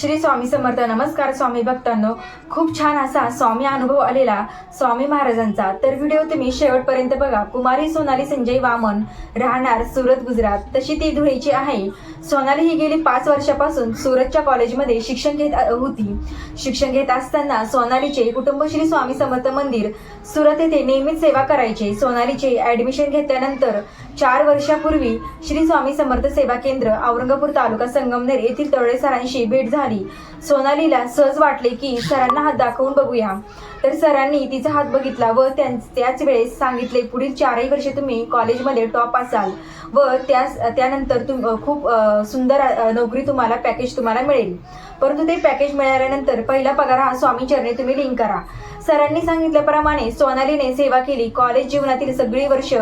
श्री स्वामी समर्थ. नमस्कार स्वामी भक्तांनो. खूप छान असा स्वामी अनुभव आलेला स्वामी महाराजांचा. तर व्हिडिओ तुम्ही शेवटपर्यंत बघा. कुमारी सोनाली संजय वामन राहणार सुरत गुजरात. तशी ती धुळेची आहे. सोनाली ही गेली पाच वर्षापासून सुरतच्या कॉलेजमध्ये शिक्षण घेत होती. शिक्षण घेत असताना सोनालीचे कुटुंब श्री स्वामी समर्थ मंदिर सुरत येथे नेहमीच सेवा करायचे. सोनालीचे ऍडमिशन घेतल्यानंतर चार वर्षापूर्वी श्री स्वामी समर्थ सेवा केंद्र औरंगापूर तालुका संगमनेर येथील तळेसरांशी भेट झाली. り सोनालीला सहज वाटले की सरांना हात दाखवून बघूया. तर सरांनी तिचा हात बघितला व त्याच वेळेस सांगितले पुढील चारही वर्षे तुम्ही कॉलेजमध्ये टॉप असाल व त्यास त्यानंतर तुम खूप सुंदर नोकरी तुम्हाला पॅकेज तुम्हाला मिळेल. परंतु ते पॅकेज मिळाल्यानंतर पहिला पगार हा स्वामी चरणी तुम्ही लिंक करा. सरांनी सांगितल्याप्रमाणे सोनालीने सेवा केली. कॉलेज जीवनातील सगळी वर्ष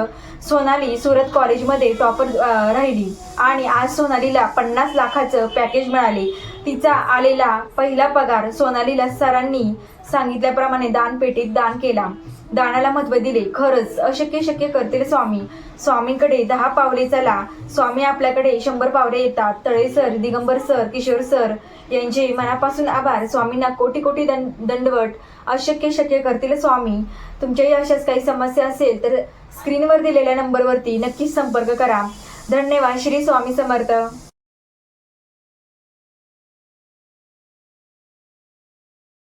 सोनाली सुरत कॉलेजमध्ये टॉपर राहिली. आणि आज सोनालीला पन्नास लाखाचं पॅकेज मिळाले. तिचा आलेला पहिला पगार सोनालीला सरांनी सांगितल्याप्रमाणे दानपेटीत दान केला. दानाला महत्त्व दिले. खरंच अशक्य शक्य करतील स्वामी. स्वामींकडे दहा पावले चला. स्वामी आपल्याकडे शंभर पावले येतात. Tale sir Digambar sir Kishor sir यांचे मनापासून आभार. स्वामींना कोटी कोटी दं- दंडवट. अशक्य शक्य करतील स्वामी. तुमच्याही अशाच काही समस्या असेल तर स्क्रीनवर दिलेल्या नंबरवरती नक्कीच संपर्क करा. धन्यवाद. श्री स्वामी समर्थ.